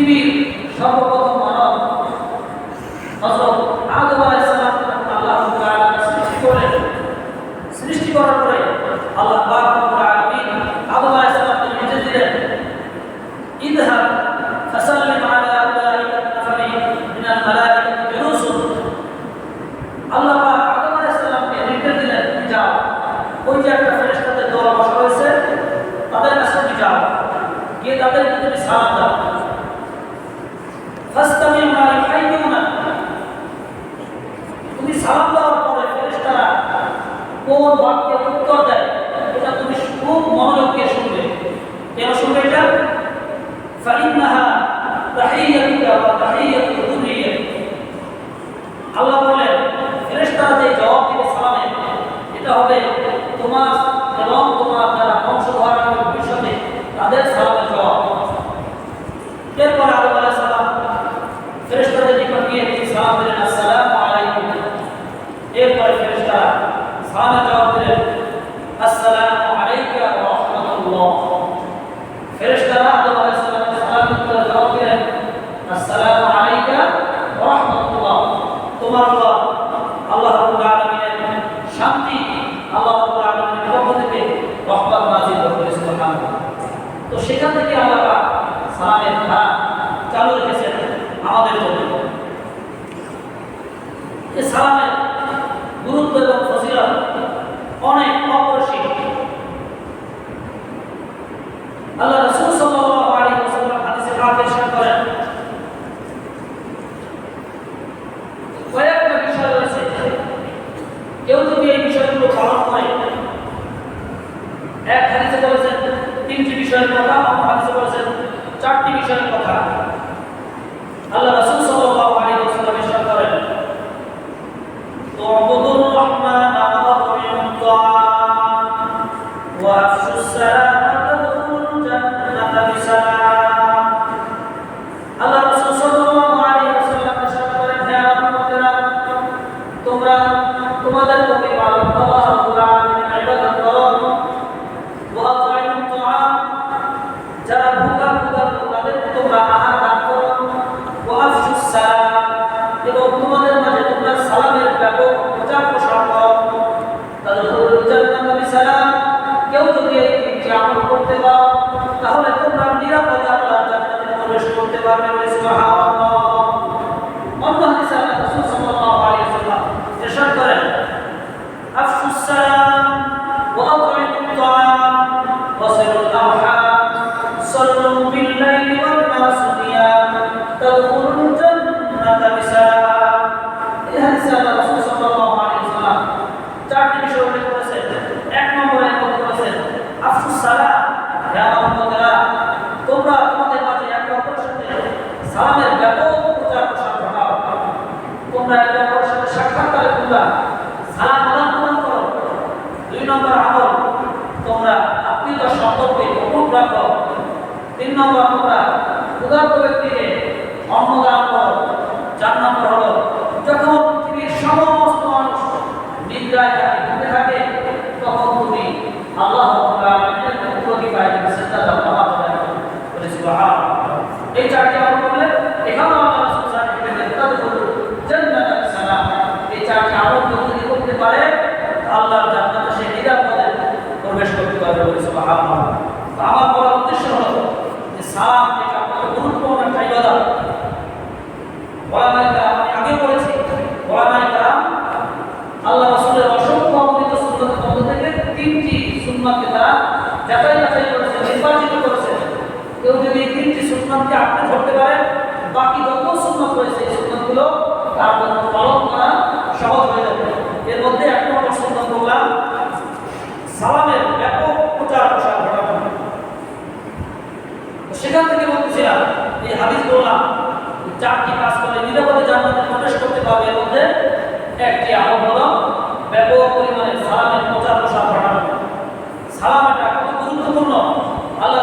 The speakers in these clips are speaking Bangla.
পৃথিবীর সর্ব olhar, তো সেখান থেকে আল্লাহ সালামের ধারা চালু রেখেছেন আমাদের জন্য। যে সালামের গুরুত্ব এবং ফজিলত অনেক অপরিসীম। আল্লাহ আল্লাহ আল্লাহ রাসুল আপনি ধরতে পারেন, বাকি যত সুন্নত রয়েছে এই সুন্নতগুলো তার পালন করা সহজ হয়ে যাবে। এর মধ্যে এক নম্বর সুন্নত করলাম সালামের ব্যাপক প্রচার প্রসার ঘটানো। সেখান থেকে বলতেছিলাম, এই হাদিস বললাম, চারটি কাজ করে নিরাপদে জান্নাতে প্রবেশ করতে পারবে এর মধ্যে একটি আমল হল ব্যাপক পরিমাণে সালামের প্রচার প্রসার ঘটানো। সালাম এটা কত গুরুত্বপূর্ণ? আল্লাহ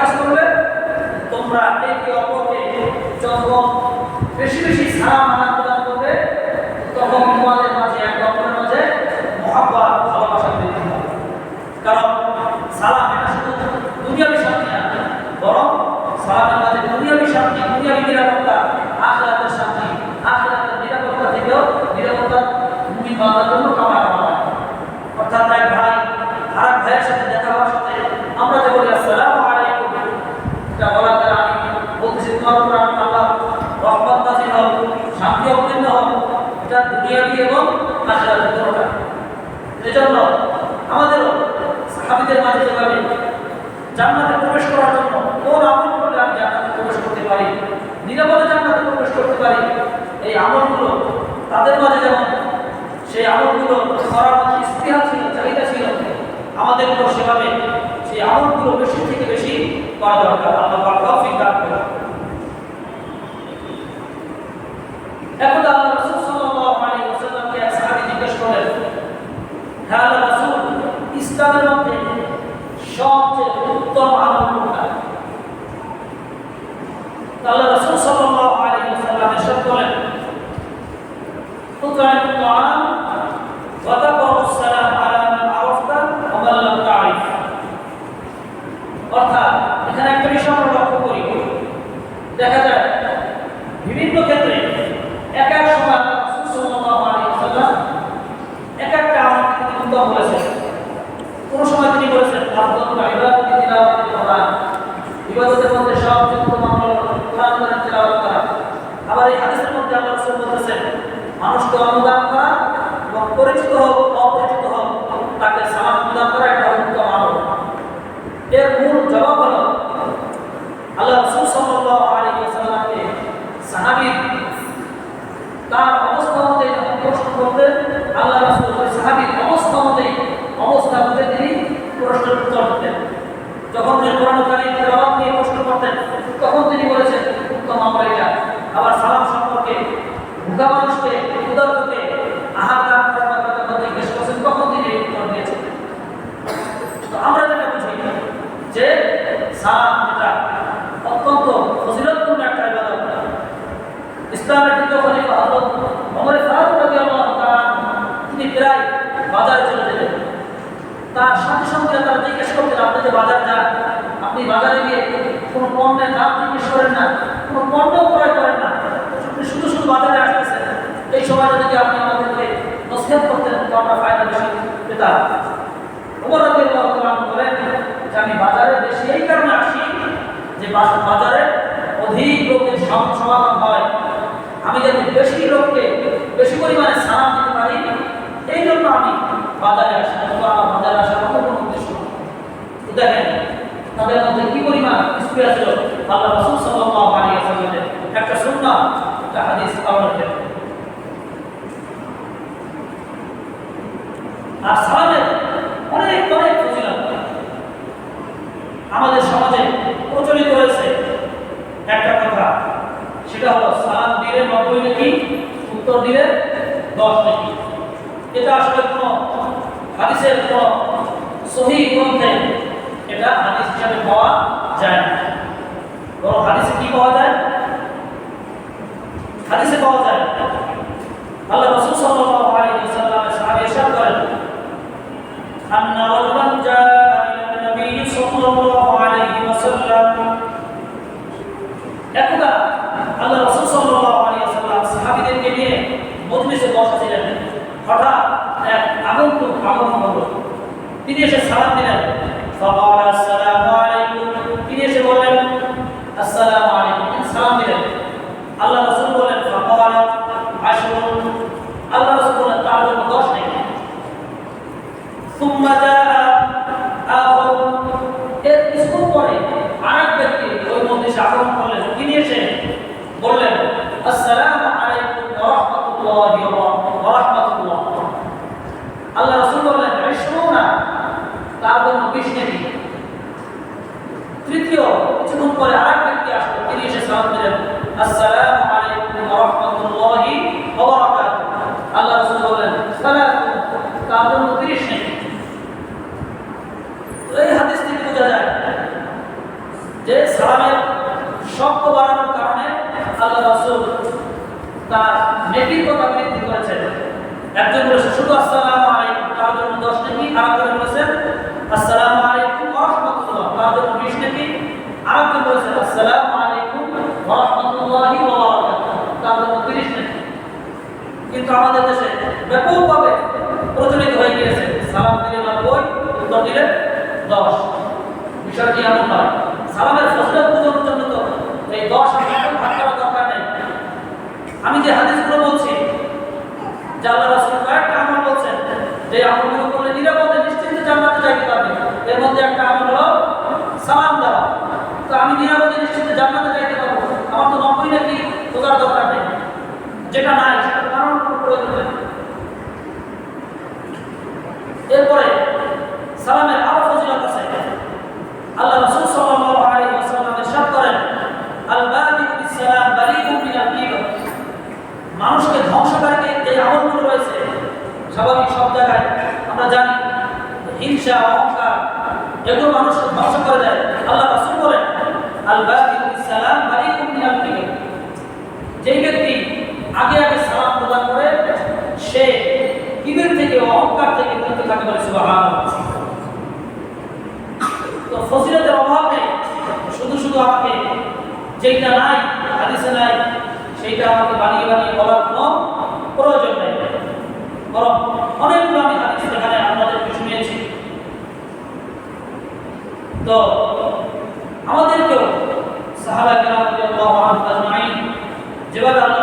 কাজ করবে তোমরা একে অপরকে যখন বেশি বেশি সারা আমলগুলো বেশি থেকে বেশি করা দরকার। আল্লাহ পাক তৌফিক দান এখন আল্লাহ রাসূল সাল্লাল্লাহু আলাইহি ওয়াসাল্লামকে আসহাবে জিজ্ঞেস করলেন হ্যাঁ রাসূল, ইসলামের মধ্যে সবচেয়ে উত্তম আমল কোনটা? আল্লাহ রাসূল সাল্লাল্লাহু আলাইহি ওয়াসাল্লাম এরশাদ করলেন তুতাইতু তাআম ওয়া তাকরু অর্থাৎ এখানে একটা বিষয় আমরা লক্ষ্য করি। দেখা যায় বিভিন্ন ক্ষেত্রে বাজারে অধিক লোকের সমাগম হয়। আমি যাতে বেশি লোককে বেশি পরিমাণে সালাম দিতে পারি, এই জন্য আমি বাজারে আসি আমার বাজারে আসার মতো কোনো উদ্দেশ্য দেখেন, তাদের মধ্যে কি পরিমাণ স্প্রিয়া ছিল আল্লাহ রাসূল সাল্লাল্লাহু আলাইহি ওয়াসাল্লামের একটা সুন্নাহ, একটা হাদিস পালনের ক্ষেত্রে আর সালামের অনেক অনেক ফজিলত আমাদের সমাজে প্রচলিত হয়েছে। একটা কথা, সেটা হলো সালাম দিলে নব্বই নাকি, উত্তর দিলে দশ নাকি? এটা আসলে কোনো হাদিসের কোনো সহি গ্রন্থে মন্দিরে আগমন করলেন তিনি এসে বললেন, আসসালামু আলাইকুম ওয়া রাহমাতুল্লাহি ওয়া রাহমাতুল্লাহ আল্লাহ রাসূল বললেন ইশরুনা তার জন্য বিশ নেবি তৃতীয়, কিছুক্ষণ পরে আরেক ব্যক্তি আসলো, তিনি এসে সালাম দিলেন, আসসালামু আলাইকুম ওয়া রাহমাতুল্লাহি ওয়া বারাকাতুহু। আল্লাহ রাসূল বললেন, সালাতু তার জন্য 30 নেবি এই হাদিস থেকে বোঝা যায় যে সালামের শব্দ বাড়ানোর কারণে আল্লাহ রাসূল তার নেকির কথা বৃদ্ধি করেছেন। একজন বলেছে, শুধু আসসালামু আলাইকুম। তার জন্য দশ নেকি, আরেকজন বলেছেন আসসালামু আলাইকুম ওয়া তার জন্য বিশ নেকি, আরেকজন বলেছেন আসসালামু আলাইকুম ওয়া তার জন্য তিরিশ নেকি। কিন্তু আমাদের দেশে ব্যাপকভাবে প্রচলিত হয়ে গিয়েছে, সালাম দিলে নব্বই, উত্তর দিলে দশ। বিষয়টি এমন নয়। সালামের ফসলত বোঝানোর জন্য তো এই দশ ভাগ ভাগ করার দরকার নেই। আমি যে হাদিসগুলো বলছি, যে আল্লাহ রাসূল কয়েকটা আমল বলছেন, যে আমলগুলো করলে নিরাপদে নিশ্চিন্তে জান্নাতে যাইতে পারবে। এর মধ্যে একটা আমল হলো সালাম দেওয়া। তো আমি নিরাপদে নিশ্চিন্তে জান্নাতে যাইতে পারব। আমার তো নব্বই নাকি খোঁজার দরকার নেই। যেটা নাই সেটা কারণ প্রয়োজন নেই এরপরে সালামের আরও ফজিলত আছে আল্লাহ রাসূল সাল্লাল্লাহু আলাইহি ওয়াসাল্লাম ইরশাদ করেন আল বাদি বিস সালাম বালিগুম মিনাল গীবা মানুষকে ধ্বংসকারী যে আমলগুলো রয়েছে স্বাভাবিক সব জায়গায় আমরা জানি হিংসা অহংকার এগুলো মানুষকে ধ্বংস করে দেয় আল্লাহ রাসূল বলেন আল বাদি বিস সালাম বালিগুম মিনাল গীবা যেই ব্যক্তি আগে আগে সালাম প্রদান করে সে কিবির থেকে অহংকার থেকে মুক্ত থাকে বলে সুবহানাল্লাহ তো ফজিলতের অভাব নেই শুধু শুধু আমাকে যেটা নাই হাদিসে নাই সেইটা আমাকে বানিয়ে বানিয়ে বলার কোনো প্রয়োজন নেই। বরং অনেকগুলো আমি হাদিস এখানে আপনাদেরকে শুনিয়েছি তো আমাদেরকেও যেভাবে আল্লাহ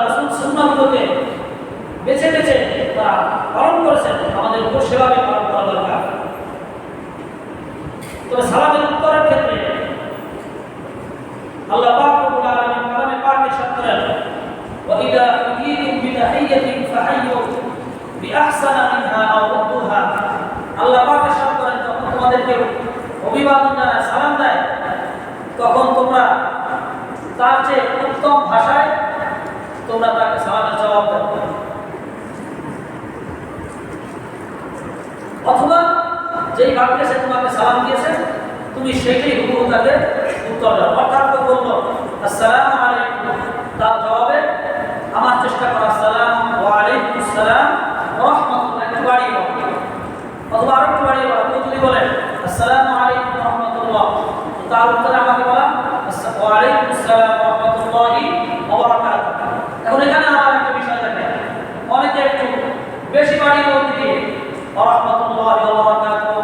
বেছে বেছে তারা পালন করেছেন, আমাদের উপর সেভাবে পালন করা দরকার। তবে সালামের উত্তরের ক্ষেত্রে আল্লাহ পাক করেন উযীতুম বিতাহিয়াতিন ফাহাইয়ু বিআহসানা মিনহা আও রুদ্দুহা আল্লাহ পাক ইরশাদ করেন যখন তোমাদেরকে অভিবাদন সালাম দেয়। তখন তোমরা তার চেয়ে উত্তম ভাষায় তোমরা তাকে সালামের জবাব দাও। অথবা যেই বাক্যে সে তোমাকে সালাম দিয়েছে, তুমি সেইটাই হুবহু তাকে উত্তর দাও। অর্থাৎ বলল, আসসালামু আমার চেষ্টা করা আসসালাম ওয়া আলাইকুম আসসালাম ওয়া রাহমাতুল্লাহ একটু বাড়িয়ে বলো অথবা আরও একটু বাড়িয়ে বলো কেউ যদি বলে আসসালামু আলাইকুম রাহমাতুল্লাহ তার উত্তরে আমাকে বলা, আস- ওয়া আলাইকুম আসসালাম ওয়া রাহমাতুল্লাহি ওয়া বারাকাতুহু এখন এখানে আমার একটা বিষয় থাকে অনেকে একটু বেশি বাড়িয়ে বলতে গিয়ে, রহমতুল্লাহ ওয়া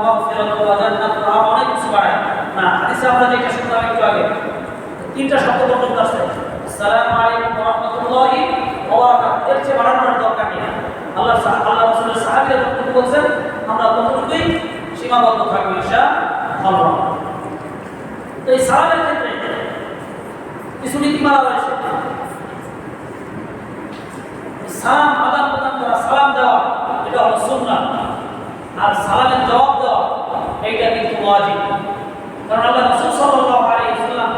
মাগফিরাতু ওয়া জান্নাতু অনেক কিছু বাড়ায়। না, হাদিসে আমরা যেটা শুনলাম একটু আগে, তিনটা শব্দ পর্যন্ত আছে। আসসালামু আলাইকুম ওয়া রাহমাতুল্লাহি এর চেয়ে বাড়ানোর দরকার নেই। আল্লাহ আল্লাহ রাসূলের সাহাবীরা যতটুকু বলছেন, আমরা ততটুকুই সীমাবদ্ধ থাকব ইনশাআল্লাহ। তো এই সালামের ক্ষেত্রে কিছু নীতিমালা রয়েছে। সালাম আদান প্রদান করা, সালাম দেওয়া, এটা হলো সুন্নাহ আর সালামের জবাব দেওয়া, এইটা কিন্তু ওয়াজিব। কারণ আল্লাহ রাসূল সাল্লাল্লাহু আলাইহি ওয়াসাল্লাম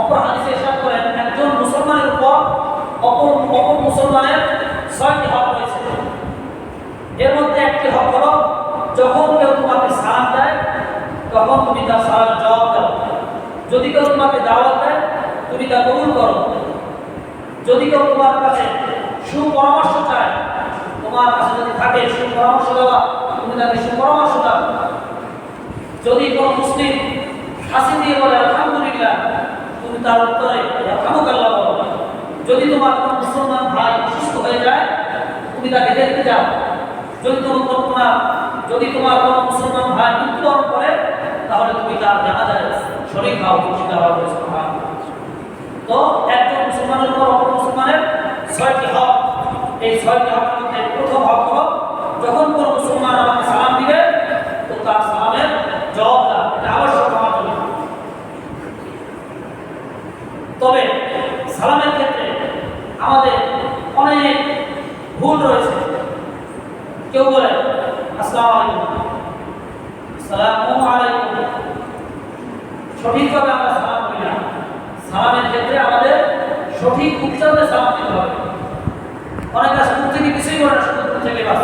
অপর হাদিসে ইরশাদ করেন একজন মুসলমানের উপর অপর অপর মুসলমানের ছয়টি হক রয়েছে। এর মধ্যে একটি হক হলো, যখন কেউ তোমাকে সালাম দেয়, তখন তুমি তার সালামের জবাব দাও। যদি কেউ তোমাকে দাওয়াত দেয়, তুমি তা কবুল করো। যদি কেউ তোমার কাছে সুপরামর্শ চায়, তোমার কাছে যদি থাকে সুপরামর্শ দেওয়া, তুমি তাকে সুপরামর্শ দাও। যদি কোনো মুসলিম হাসি দিয়ে বলে, আলহামদুলিল্লাহ তুমি তার উত্তরে আলহামদুলিল্লাহ বলো। যদি তোমার কোনো মুসলমান ভাই অসুস্থ হয়ে যায়, তুমি তাকে দেখতে যাও। যদি তোমার তোমার, যদি তোমার কোনো মুসলমান ভাই মৃত্যুবরণ করে, তাহলে তুমি তার জানা যায় শরীর খুশি দেওয়া হয়েছে তো একজন মুসলমানের উপর অপর মুসলমানের ছয়টি হক। এই ছয়টি হকের মধ্যে প্রথম হক হলো, যখন কোনো মুসলমান আমাকে সালাম দিবে তো তার সালামের জবাব দেওয়া এটা আবশ্যক আমার জন্য তবে সালামের ক্ষেত্রে আমাদের অনেক ভুল রয়েছে কেউ বলে আসসালামু আলাইকুম আসসালামু আলাইকুম সঠিকভাবে আমরা সালাম করি না সালামের ক্ষেত্রে আমাদের সঠিক উচ্চারণে সালাম দিতে হবে অনেক আছে মুখ থেকে কিছুই বলে না শুধু মুখ থেকে বাস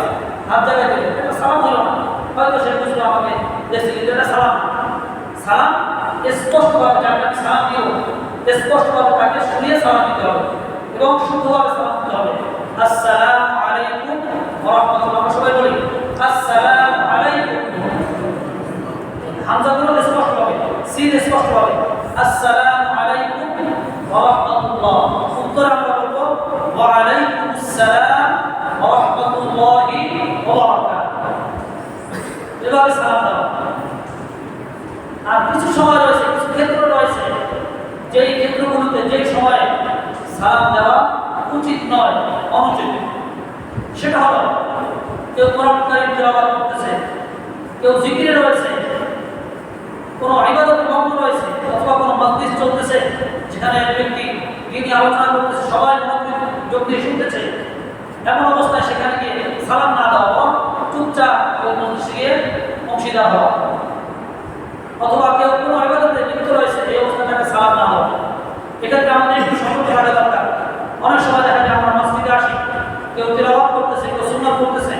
হাত জায়গায় দিলে এটা সালাম হলো না হয়তো সে বুঝলো আমাকে দেশে কিন্তু এটা সালাম না। সালাম স্পষ্টভাবে যাকে আমি সালাম দিব স্পষ্টভাবে তাকে শুনিয়ে সালাম দিতে হবে এবং শুদ্ধভাবে সালাম দিতে হবে আসসালামু আলাইকুম ওয়া রাহমাতুল্লাহ আমরা সবাই বলি আসসালামু আলাইকুম স্পষ্ট হবে সিন স্পষ্ট হবে। আসসালামু আলাইকুম ওয়া রাহমাতুল্লাহ উত্তর আমরা ওয়া আলাইকুম আসসালাম ওয়া রাহমাতুল্লাহি ওয়া বারাকাতুহু এভাবে সালাম দাও। আর কিছু সময় রয়েছে, কিছু ক্ষেত্র রয়েছে, যেই ক্ষেত্রগুলোতে, যেই সময়ে সালাম দেওয়া উচিত নয়, অনুচিত। সেটা হলো, কেউ কোরআন কারীম করতেছে, কেউ জিকিরে রয়েছে কোনো ইবাদতের মগ্ন রয়েছে অথবা কোনো মজলিস চলতেছে যেখানে ব্যক্তি তিনি আলোচনা করতেছে, সবাই যোগ দিয়ে শুনতেছে, এমন অবস্থায় সেখানে গিয়ে সালাম না দেওয়া চুপচাপ ওই মজলিসে গিয়ে অংশীদার হওয়া। অথবা কেউ কোনো ইবাদতে লিপ্ত রয়েছে, এই অবস্থাটাকে সালাম না দেওয়া। এক্ষেত্রে আমাদের একটু সতর্ক থাকা দরকার। অনেক সময় দেখা যায় আমরা মসজিদে আসি কেউ তেলাওয়াত করতেছে কেউ সুন্নাত করতেছে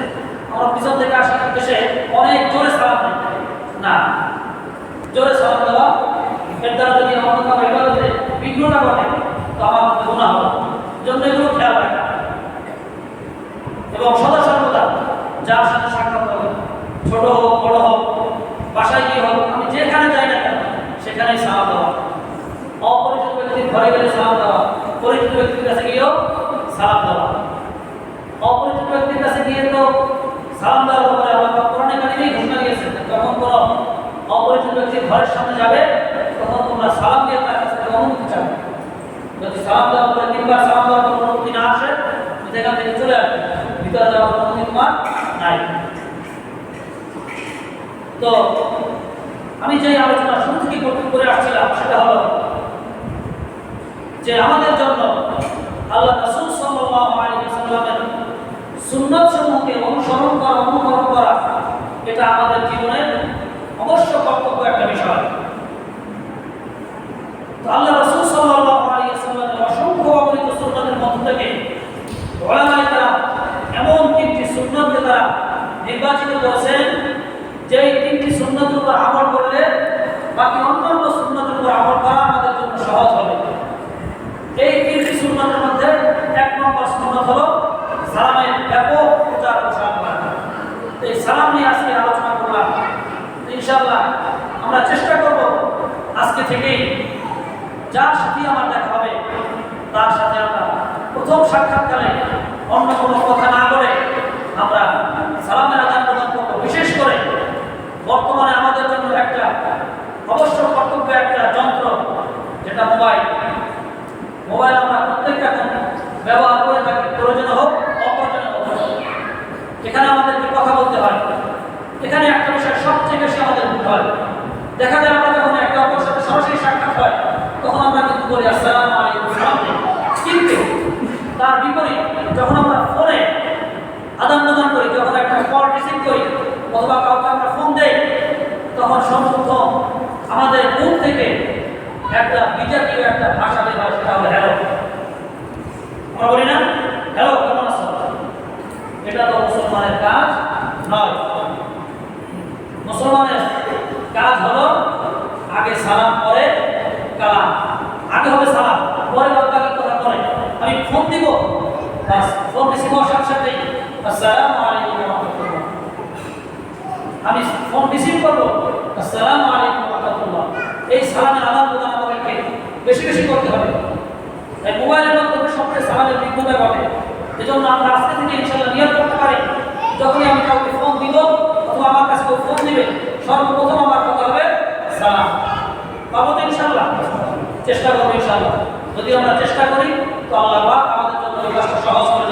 আমরা পিছন থেকে আসি এসে অনেক জোরে সালাম দিই না জোরে সালাম দেওয়া। এর দ্বারা যদি আমার কোনো ইবাদতে বিঘ্ন না ঘটে, তো আমার গুনাহ হবে। জন্য এগুলো খেয়াল রাখা। এবং সদা সর্বদা যার সাথে সাক্ষাৎ হবে, ছোট হোক, বড় হোক, বাসায় গিয়ে হোক, আমি যেখানে যাই না কেন, সেখানেই সালাম দেওয়া। অপরিচিত ব্যক্তির ঘরে গেলে সালাম দেওয়া। পরিচিত ব্যক্তির কাছে গিয়েও সালাম দেওয়া। অপরিচিত ব্যক্তির কাছে গিয়ে তো সালাম দেওয়ার ব্যাপারে আল্লাহ পাক কোরআনে কারিমেই ঘোষণা দিয়েছেন যখন কোনো অপরিচিত ব্যক্তি ঘরের সামনে যাবে, তখন তোমরা সালাম দিয়ে তার কাছ অনুমতি চাবে। যদি সালাম দেওয়ার পরে তিনবার সালাম দেওয়ার পর অনুমতি না আসে সেখান থেকে চলে আসবে। ভিতরে যাওয়ার অনুমতি তোমার নাই। তো, আমি যে আলোচনা শুরু থেকে করতে করে আসছিলাম, সেটা হলো যে আমাদের জন্য আল্লাহ রাসূল সাল্লাল্লাহু আলাইহি সমূহকে অনুসরণ করা, অনুকরণ করা, এটা আমাদের জীবনের অবশ্য কর্তব্য একটা বিষয়। তো আল্লাহ অসংখ্য অগণিত সুন্নাতের মধ্য থেকে এমন তিনটি তারা নির্বাচিত করেছেন যে এই তিনটি সুন্নাতের উপর আমল করলে বাকি অন্যান্য সুন্নাতের উপর আমল করা আমাদের জন্য সহজ হবে। এই তিনটি সুন্নাতের মধ্যে এক নম্বর সুন্নাত হলো সালামের ব্যাপক আমরা চেষ্টা করব আজকে থেকেই যার সাথে আমার দেখা হবে, তার সাথে আমরা প্রথম সাক্ষাৎকালে অন্য কোনো কথা না করে আমরা সালামের আদান প্রদান করব। বিশেষ করে বর্তমানে আমাদের জন্য একটা অবশ্য কর্তব্য একটা যন্ত্র, যেটা মোবাইল। মোবাইল আমরা প্রত্যেকটা ব্যবহার করে থাকি, প্রয়োজন হোক, অপ্রয়োজন হোক। এখানে আমাদেরকে কথা বলতে হয়। এখানে একটা বিষয় সবচেয়ে বেশি আমাদের ভুল হয়। দেখা যায় আমরা যখন একটা অপরের সাথে সরাসরি সাক্ষাৎ হয়, তখন আমরা কিন্তু বলি, আসসালামু আলাইকুম কিন্তু তার বিপরীত, যখন আমরা ফোনে আদান প্রদান করি, যখন একটা কল রিসিভ করি অথবা কাউকে আমরা ফোন দেই, তখন সর্বপ্রথম আমাদের মুখ থেকে একটা বিজাতীয় একটা ভাষা বের সেটা হলো হ্যালো। আমরা বলি না, হ্যালো, কেমন আছো? এটা তো মুসলমানের কাজ নয়। মুসলমানের কাজ হলো আগে সালাম, পরে কালাম। আগে হবে সালাম, পরে বাদ কথা পরে আমি ফোন দিব, বাস, ফোন রিসিভ হওয়ার সাথে সাথেই, আসসালামু আলাইকুম আমি ফোন রিসিভ করব, আসসালামু আলাইকুম রাহমাতুল্লাহ। এই সালামের আদান প্রদান আমাদেরকে বেশি বেশি করতে হবে। তাই মোবাইলের মাধ্যমে সবচেয়ে সালামের বিজ্ঞতা ঘটে। এজন্য আমরা আজকে থেকে ইনশাল্লাহ নিয়ত করতে পারি। যখনই আমি কাউকে ফোন দিব, অথবা আমার কাছে কেউ ফোন দিবে সর্বপ্রথম আমার কথা হবে সালাম পাবো তো ইনশাল্লাহ চেষ্টা করব ইনশাল্লাহ যদি আমরা চেষ্টা করি, তো আল্লাহ আমাদের জন্য এই কাজটা সহজ করে